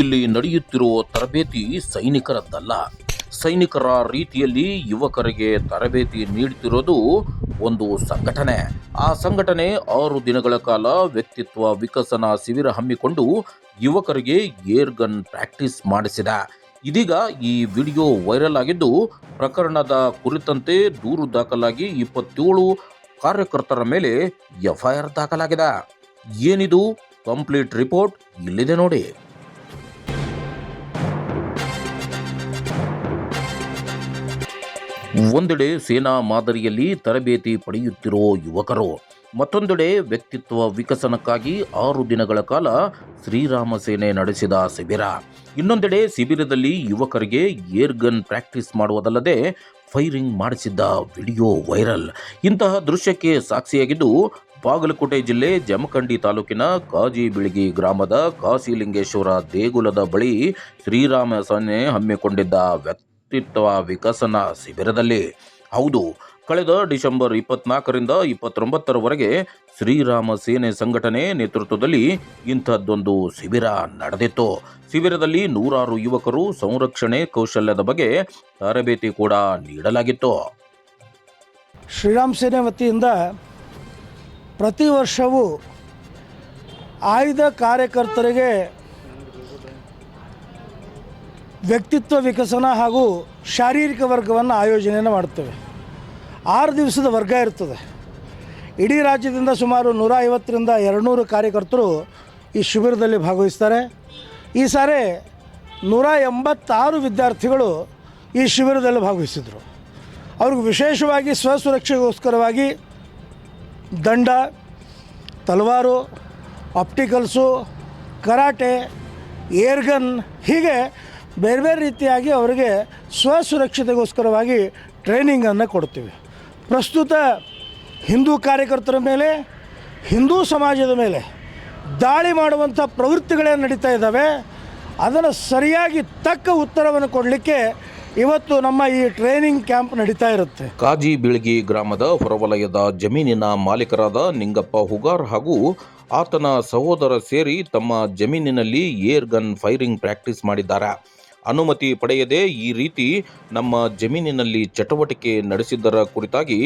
ಇಲ್ಲಿ ನಡೆಯುತ್ತಿರುವ ತರಬೇತಿ ಸೈನಿಕರದ್ದಲ್ಲ. ಸೈನಿಕರ ರೀತಿಯಲ್ಲಿ ಯುವಕರಿಗೆ ತರಬೇತಿ ನೀಡುತ್ತಿರೋದು ಒಂದು ಸಂಘಟನೆ. ಆ ಸಂಘಟನೆ ಆರು ದಿನಗಳ ಕಾಲ ವ್ಯಕ್ತಿತ್ವ ವಿಕಸನ ಶಿಬಿರ ಹಮ್ಮಿಕೊಂಡು ಯುವಕರಿಗೆ ಏರ್ಗನ್ ಪ್ರಾಕ್ಟೀಸ್ ಮಾಡಿಸಿದ. ಇದೀಗ ಈ ವಿಡಿಯೋ ವೈರಲ್ ಆಗಿದ್ದು, ಪ್ರಕರಣದ ಕುರಿತಂತೆ ದೂರು ದಾಖಲಾಗಿ ಇಪ್ಪತ್ತೇಳು ಕಾರ್ಯಕರ್ತರ ಮೇಲೆ ಎಫ್ಐಆರ್ ದಾಖಲಾಗಿದೆ. ಏನಿದು? ಕಂಪ್ಲೀಟ್ ರಿಪೋರ್ಟ್ ಇಲ್ಲಿದೆ ನೋಡಿ. ಒಂದೆಡೆ ಸೇನಾ ಮಾದರಿಯಲ್ಲಿ ತರಬೇತಿ ಪಡೆಯುತ್ತಿರೋ ಯುವಕರು, ಮತ್ತೊಂದೆಡೆ ವ್ಯಕ್ತಿತ್ವ ವಿಕಸನಕ್ಕಾಗಿ ಆರು ದಿನಗಳ ಕಾಲ ಶ್ರೀರಾಮ ಸೇನೆ ನಡೆಸಿದ ಶಿಬಿರ. ಇನ್ನೊಂದೆಡೆ ಶಿಬಿರದಲ್ಲಿ ಯುವಕರಿಗೆ ಏರ್ಗನ್ ಪ್ರಾಕ್ಟೀಸ್ ಮಾಡುವುದಲ್ಲದೆ ಫೈರಿಂಗ್ ಮಾಡಿಸಿದ್ದ ವಿಡಿಯೋ ವೈರಲ್. ಇಂತಹ ದೃಶ್ಯಕ್ಕೆ ಸಾಕ್ಷಿಯಾಗಿದ್ದು, ಬಾಗಲಕೋಟೆ ಜಿಲ್ಲೆ ಜಮಖಂಡಿ ತಾಲೂಕಿನ ಕಾಜಿಬಿಳಗಿ ಗ್ರಾಮದ ಕಾಶಿಲಿಂಗೇಶ್ವರ ದೇಗುಲದ ಬಳಿ ಶ್ರೀರಾಮ ಸೇನೆ ಹಮ್ಮಿಕೊಂಡಿದ್ದ ವ್ಯಕ್ತಿತ್ವ ವಿಕಸನ ಶಿಬಿರದಲ್ಲಿ. ಹೌದು, ಕಳೆದ ಡಿಸೆಂಬರ್ ಇಪ್ಪತ್ನಾಲ್ಕರಿಂದ ಇಪ್ಪತ್ತೊಂಬತ್ತರವರೆಗೆ ಶ್ರೀರಾಮ ಸೇನೆ ಸಂಘಟನೆ ನೇತೃತ್ವದಲ್ಲಿ ಇಂಥದ್ದೊಂದು ಶಿಬಿರ ನಡೆದಿತ್ತು. ಶಿಬಿರದಲ್ಲಿ ನೂರಾರು ಯುವಕರು ಸಂರಕ್ಷಣೆ ಕೌಶಲ್ಯದ ಬಗ್ಗೆ ತರಬೇತಿ ಕೂಡ ನೀಡಲಾಗಿತ್ತು. ಶ್ರೀರಾಮ್ ಸೇನೆ ವತಿಯಿಂದ ಪ್ರತಿ ವರ್ಷವೂ ಆಯ್ದ ಕಾರ್ಯಕರ್ತರಿಗೆ ವ್ಯಕ್ತಿತ್ವ ವಿಕಸನ ಹಾಗೂ ಶಾರೀರಿಕ ವರ್ಗವನ್ನು ಆಯೋಜನೆಯನ್ನು ಮಾಡುತ್ತೇವೆ. ಆರು ದಿವಸದ ವರ್ಗ ಇರ್ತದೆ. ಇಡೀ ರಾಜ್ಯದಿಂದ ಸುಮಾರು ನೂರ ಐವತ್ತರಿಂದ ಎರಡುನೂರು ಕಾರ್ಯಕರ್ತರು ಈ ಶಿಬಿರದಲ್ಲಿ ಭಾಗವಹಿಸ್ತಾರೆ. ಈ ಸಾರಿ ನೂರ ಎಂಬತ್ತಾರು ವಿದ್ಯಾರ್ಥಿಗಳು ಈ ಶಿಬಿರದಲ್ಲಿ ಭಾಗವಹಿಸಿದರು. ಅವ್ರಿಗೆ ವಿಶೇಷವಾಗಿ ಸ್ವಸುರಕ್ಷೆಗೋಸ್ಕರವಾಗಿ ದಂಡ, ತಲವಾರು, ಆಪ್ಟಿಕಲ್ಸು, ಕರಾಟೆ, ಏರ್ಗನ್ ಹೀಗೆ ಬೇರೆ ಬೇರೆ ರೀತಿಯಾಗಿ ಅವರಿಗೆ ಸ್ವಸುರಕ್ಷತೆಗೋಸ್ಕರವಾಗಿ ಟ್ರೈನಿಂಗನ್ನು ಕೊಡ್ತೀವಿ. ಪ್ರಸ್ತುತ ಹಿಂದೂ ಕಾರ್ಯಕರ್ತರ ಮೇಲೆ, ಹಿಂದೂ ಸಮಾಜದ ಮೇಲೆ ದಾಳಿ ಮಾಡುವಂಥ ಪ್ರವೃತ್ತಿಗಳೇ ನಡೀತಾ ಇದ್ದಾವೆ, ಅದನ್ನು ಸರಿಯಾಗಿ ತಕ್ಕ ಉತ್ತರವನ್ನು ಕೊಡಲಿಕ್ಕೆ ಇವತ್ತು ನಮ್ಮ ಈ ಟ್ರೈನಿಂಗ್ ಕ್ಯಾಂಪ್ ನಡೀತಾ ಇರುತ್ತೆ. ಕಾಜಿ ಬೀಳ್ಗಿ ಗ್ರಾಮದ ಹೊರವಲಯದ ಜಮೀನಿನ ಮಾಲೀಕರಾದ ನಿಂಗಪ್ಪ ಹುಗಾರ್ ಹಾಗೂ ಆತನ ಸಹೋದರ ಸೇರಿ ತಮ್ಮ ಜಮೀನಿನಲ್ಲಿ ಏರ್ ಗನ್ ಫೈರಿಂಗ್ ಪ್ರಾಕ್ಟೀಸ್ ಮಾಡಿದ್ದಾರೆ. ಅನುಮತಿ ಪಡೆಯದೆ ಈ ರೀತಿ ನಮ್ಮ ಜಮೀನಿನಲ್ಲಿ ಚಟುವಟಿಕೆ ನಡೆಸಿದ್ದರ ಕುರಿತಾಗಿ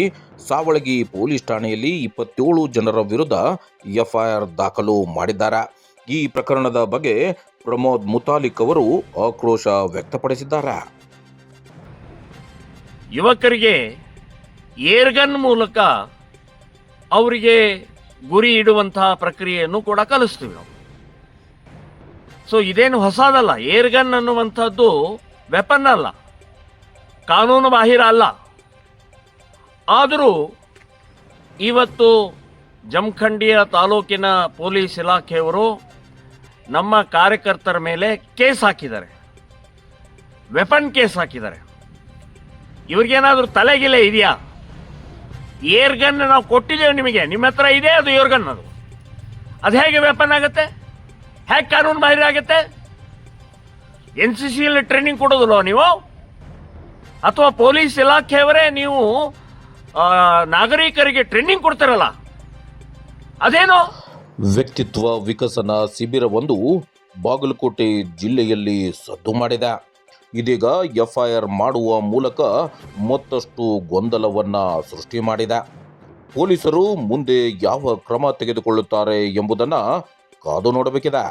ಸಾವಳಗಿ ಪೊಲೀಸ್ ಠಾಣೆಯಲ್ಲಿ ಇಪ್ಪತ್ತೇಳು ಜನರ ವಿರುದ್ಧ ಎಫ್ಐಆರ್ ದಾಖಲು ಮಾಡಿದ್ದಾರೆ. ಈ ಪ್ರಕರಣದ ಬಗ್ಗೆ ಪ್ರಮೋದ್ ಮುತಾಲಿಕ್ ಅವರು ಆಕ್ರೋಶ ವ್ಯಕ್ತಪಡಿಸಿದ್ದಾರೆ. ಯುವಕರಿಗೆ ಏರ್ಗನ್ ಮೂಲಕ ಅವರಿಗೆ ಗುರಿ ಇಡುವಂತಹ ಪ್ರಕ್ರಿಯೆಯನ್ನು ಕೂಡ ಕಲಿಸ್ತೀವಿ ನಾವು. ಸೊ ಇದೇನು ಹೊಸದಲ್ಲ. ಏರ್ ಗನ್ ಅನ್ನುವಂಥದ್ದು ವೆಪನ್ ಅಲ್ಲ. ಕಾನೂನು ಬಾಹಿರ ಅಲ್ಲ. ಆದರೂ ಇವತ್ತು ಜಮಖಂಡಿಯ ತಾಲೂಕಿನ ಪೊಲೀಸ್ ಇಲಾಖೆಯವರು ನಮ್ಮ ಕಾರ್ಯಕರ್ತರ ಮೇಲೆ ಕೇಸ್ ಹಾಕಿದ್ದಾರೆ. ವೆಪನ್ ಕೇಸ್ ಹಾಕಿದ್ದಾರೆ. ಇವ್ರಿಗೇನಾದರೂ ತಲೆಗಿಲೆ ಇದೆಯಾ? ಏರ್ ಗನ್ ನಾವು ಕೊಟ್ಟಿದ್ದೇವೆ ನಿಮಗೆ. ನಿಮ್ಮ ಹತ್ರ ಇದೆ ಅದು ಏರ್ ಗನ್ ಅದು. ಅದು ಹೇಗೆ ವೆಪನ್ ಆಗುತ್ತೆ? ಹೇಗೆ ಕಾನೂನು ಬಾಹಿರ ಆಗುತ್ತೆ? ಎನ್ ಸಿ ಸಿಯಲ್ಲಿ ಟ್ರೈನಿಂಗ್ ಕೊಡೋದಿಲ್ಲ ನೀವು? ಅಥವಾ ಪೊಲೀಸ್ ಇಲಾಖೆಯವರೇ ನೀವು ನಾಗರಿಕರಿಗೆ ಟ್ರೈನಿಂಗ್ ಕೊಡ್ತಾರಲ್ಲ? ಅದೇನು? ವ್ಯಕ್ತಿತ್ವ ವಿಕಸನ ಶಿಬಿರವೊಂದು ಬಾಗಲಕೋಟೆ ಜಿಲ್ಲೆಯಲ್ಲಿ ಸದ್ದು ಮಾಡಿದೆ. ಇದೀಗ ಎಫ್ಐಆರ್ ಮಾಡುವ ಮೂಲಕ ಮತ್ತಷ್ಟು ಗೊಂದಲವನ್ನ ಸೃಷ್ಟಿ ಮಾಡಿದೆ. ಪೊಲೀಸರು ಮುಂದೆ ಯಾವ ಕ್ರಮ ತೆಗೆದುಕೊಳ್ಳುತ್ತಾರೆ ಎಂಬುದನ್ನ ಕಾದು ನೋಡಬೇಕಿದೆ.